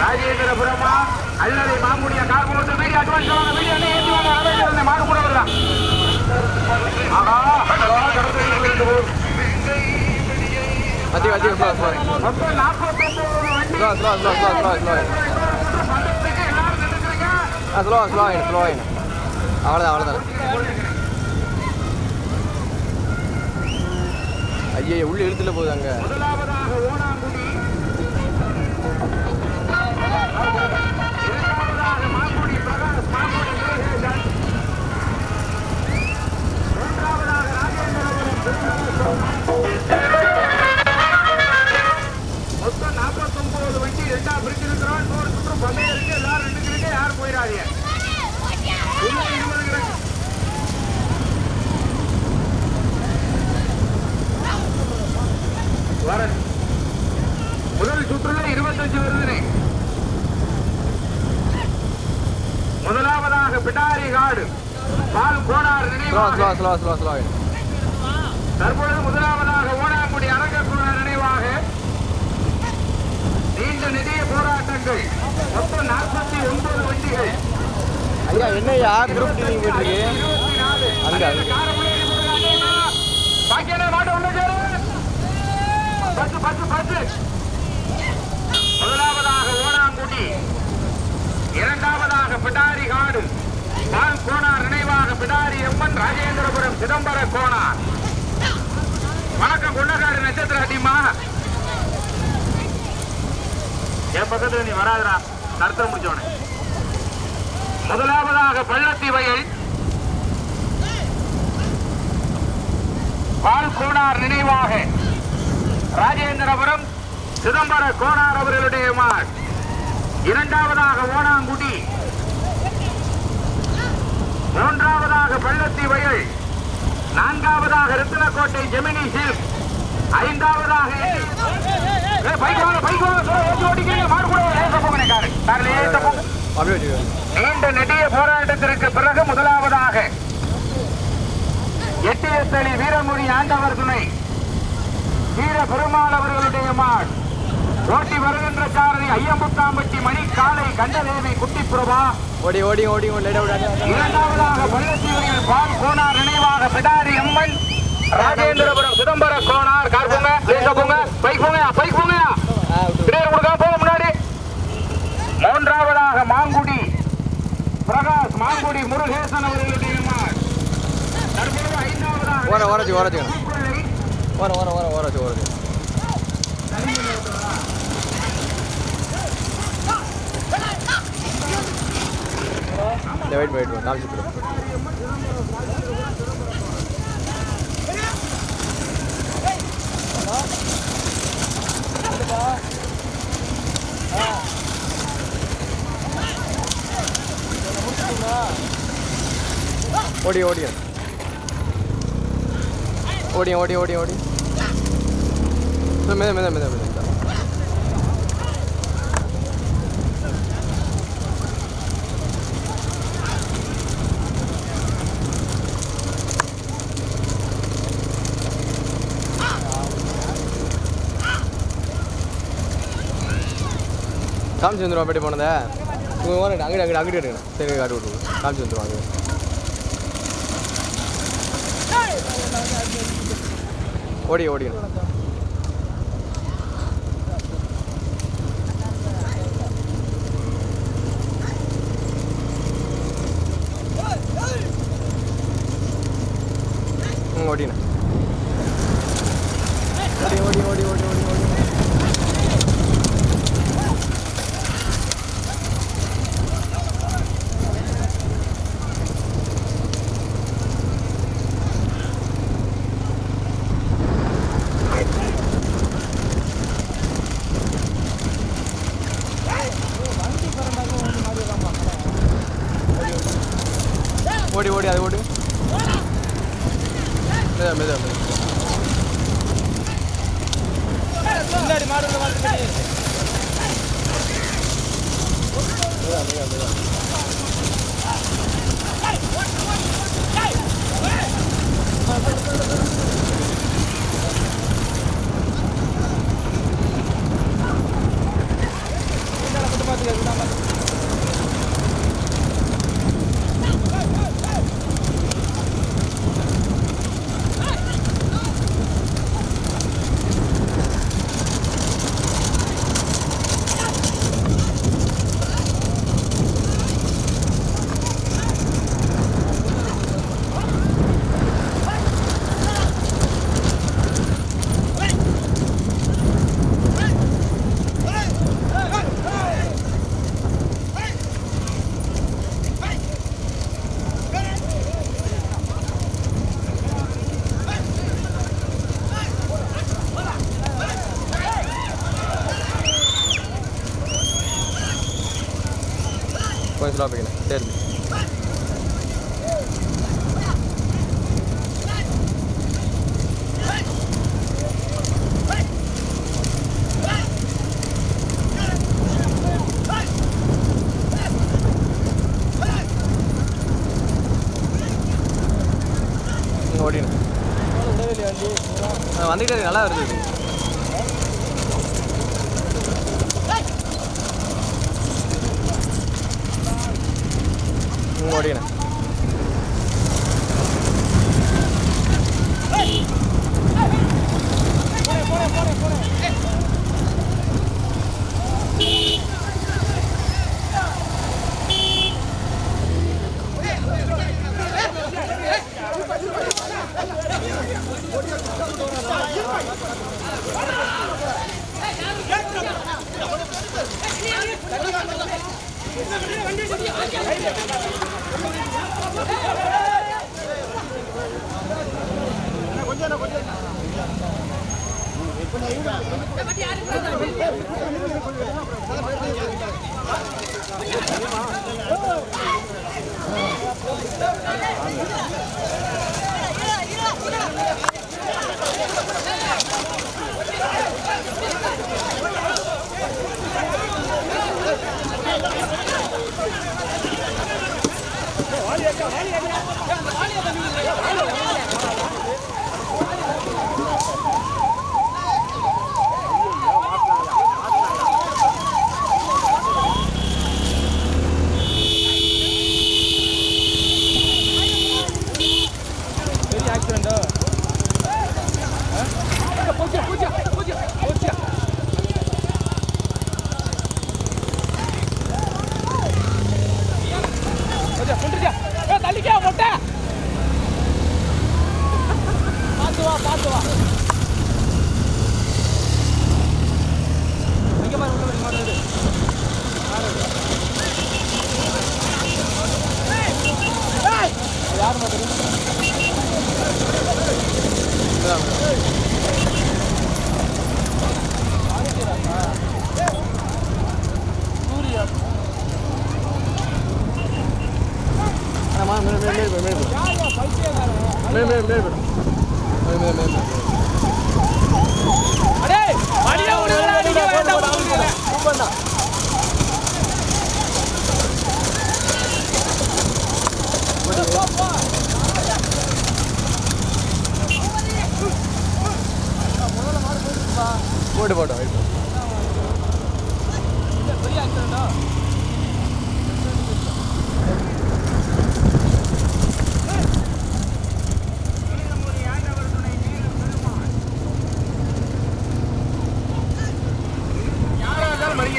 ராஜேந்திரபுரமா? அல்லது மாங்குடியா கார்போட்டு மீடியா அட்வான்ஸ் மீடியா ஏற்றி வாங்க ஆராய்ச்சி மாறு கூட வரலாம் ஆஹா அதிக அதிகம் அதிகம் ஸ்லோ ஸ்லோ மொத்தம் நாற்பத்தொன்பது வண்டி slow slow slow slow slow slow slow slow ஆகிடும் ஸ்லோ ஆகிடும் அவ்வளோதான் அவ்வளோதான் ஐயோ உள்ள இழுத்துல போகுது அங்கே மொத்தம் நாற்பத்தொன்பது வண்டி ரெண்டா பிரிச்சிருக்கிறோம். நூறு சுற்று பந்தயம் இருக்கு. எல்லாரும் நின்றுக்கிறீங்க. யாரும் போயிடாதீங்க. இன்னும் இருபது கிடக்கு. முதல் சுற்றுல இருபத்தஞ்சு வருதுனே. முதலாவதாக பிடாரி காடு. பால் கோடார் ஸ்லோ நினைவாக ஸ்லோ ஸ்லோ ஸ்லோ ஸ்லோ ஆகிடும் தற்பொழுது முதலாவதாக ஓனாங்குடி அரங்கக்குழுவினர் நினைவாக நீண்ட நெடிய போராட்டங்கள் மொத்தம் நாற்பத்தி ஒன்பது வண்டிகள். ஐயா என்னய்யா குரூப் அங்க, பாக்கியான மாட்டு உள்ள சேரு. பத்து பத்து பத்து. முதலாவதாக ஓனாங்குடி. இரண்டாவதாக பிடாரி காடு. கோனார் நினைவாக பிடாரி எம்மன் ராஜேந்திரபுரம் சிதம்பர கோனார். வணக்கம் கொண்டக்காடு நட்சத்திர அடிமா என் பக்கத்துல நீ வராதுடா. கருத்தம் முடிச்சவனே. முதலாவதாக பள்ளத்தி வயல் பால் கோனார் நினைவாக ராஜேந்திரபுரம் சிதம்பர கோனார் அவர்களுடைய மாட் இரண்டாவதாக ஓனாங்குடி மூன்றாவதாக பள்ளத்தி வயல் நான்காவதாக ரத்தினக்கோட்டை ஜெமினி ஹில் ஐந்தாவதாக பைக் வாங்க பைக் வாங்க slow ஆ ஓட்டி ஓட்டிக்கிறீங்க மாடு கூட லேசா போங்க காரு கார் லேசா போங்க. அப்படியே வச்சுக்கோ நீண்ட நெடிய போராட்டத்திற்கு பிறகு முதலாவதாக எட்டியத்தளி வீரமொழி ஆண்டவர் துணை வீர பெருமாள் அவர்களுடைய மாள் ஓட்டி வருகின்ற சாரதி ஐயம்புத்தாம்பட்டி மணி காலை கண்டதேவி குட்டிப்புறவா ஓடி ஓடி ஓடி விடாது. இரண்டாவதாக பள்ளத்தீவர்கள் பால் கோனார் நினைவாக பிடாரி அம்மன் ராஜேந்திரபுரம் சிதம்பர கோனார். கார் போங்க லேசா போங்க பைக் போங்க பைக் மூன்றாவதாக மாங்குடி. பிரகாஷ் மாங்குடி முருகேசன் அவர்களுடைய தற்போது ஐந்தாவதாக ஓர ஓரஜி ஓரஜி ஓர ஓர ஓர ஓரஜி ஓரஜி ഓടി ഓടി ഓടി ഓടി ഓടി ഓടി മെല്ലെ മെല്ലെ മെല്ലെ മെല്ലെ காமிச்சு வந்துடுவோம் அப்படி போனதை. உங்கள் அங்கிட்டு அங்கிட்டு அங்கிட்டு எடுக்கணும். சரி காட்டு விட்டுருவோம் காமிச்சு வந்துடுவாங்க ഓടി ഓടി. ഓടിയാണ് காமிச்சு ரூபா போய்க்கணும் சரி. ம், வந்துக்கிட்டே நல்லா வருது. பெரிய ಯಾರು ಮಾತಾಡೋದು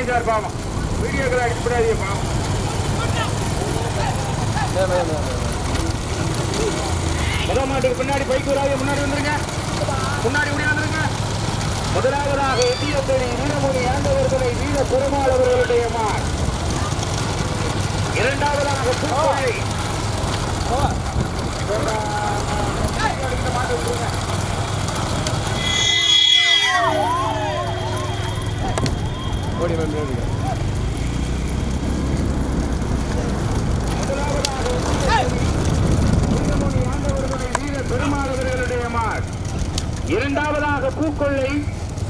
சார் பாவம். வீடியோக்களை அடிப்படாதீங்க பாவம். முதல் மாட்டுக்கு பின்னாடி பைக் வராது முன்னாடி வந்துருங்க. முன்னாடி முடியாந்துருங்க முதலாவதாக எட்டியத்தடி வீரமொழி ஆண்டவர்களை வீர பெருமாள் அவர்களுடைய இரண்டாவதாக பூக்கொழி. மாட்டு விட்டுருங்க. ஓடி மேலே மேலே மேலே வீரமொழி ஆண்டவர்களை வீர பெருமாள் இரண்டாவதாக பூக்கொள்ளை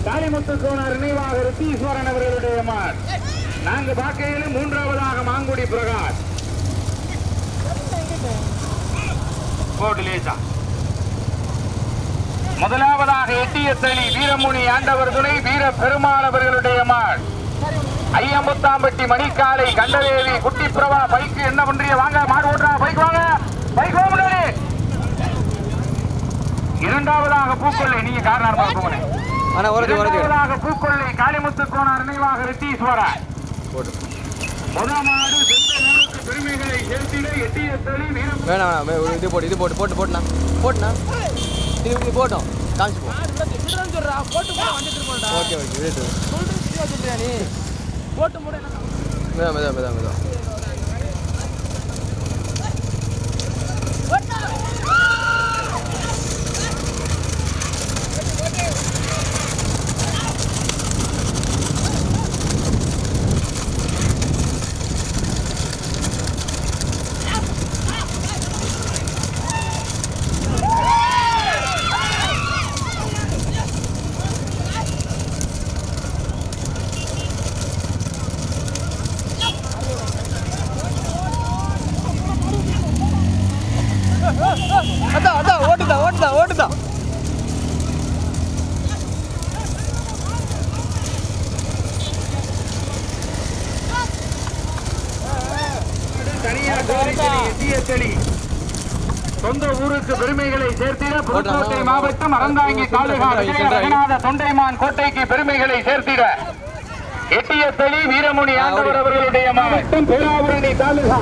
காளிமுத்து கோனார் நினைவாக ரித்தீஸ்வரன் அவர்களுடைய மார். நான்கு பார்க்கையிலும் மூன்றாவதாக மாங்குடி பிரகாஷ். முதலாவதாக எட்டிய முதலாவதாக வீரமுனி ஆண்டவர் துணை வீர பெருமாள் அவர்களுடைய மாள் ஐயம்புத்தாம்பட்டி மணிக்காலை கண்டதேவி குட்டி பிரபா பைக்கு என்ன பண்றீங்க? வாங்க மாடு ஓட்டுறா பைக் வாங்க. பைக் வாங்க முன்னாடி. இரண்டாவதாக பூக்கொள்ளை நீங்க காரணமா போகணும் இரண்டாவதாக பூக்கொள்ளை காளிமுத்து கோனார் நினைவாக ரித்தீஸ்வரன் போட்டு முதல் மாடு சொந்த ஊருக்கு பெருமைகளை செலுத்திட எட்டியத்தளி வீரம் வேணாம் இது போட்டு இது போட்டு போட்டு போட்டுண்ணா. போட்டுண்ணா. இது போட்டோம். காமிச்சு போ. போட்டு போட வண்டி திருப்பா ஓகே ஓகே ரேட்டு சொல்றது போட்டு மூட மெதா மெதா மெதா மெதா தெளி. சொந்த ஊருக்கு பெருமைகளை சேர்த்திட புதுக்கோட்டை மாவட்டம் அறந்தாங்கி தாலுகா தொண்டைமான் கோட்டைக்கு பெருமைகளை சேர்த்திட. எட்டிய தெளி வீரமுனி ஆண்டவர் அவர்களுடைய மாவட்டம் பேராவூரணி தாலுகா.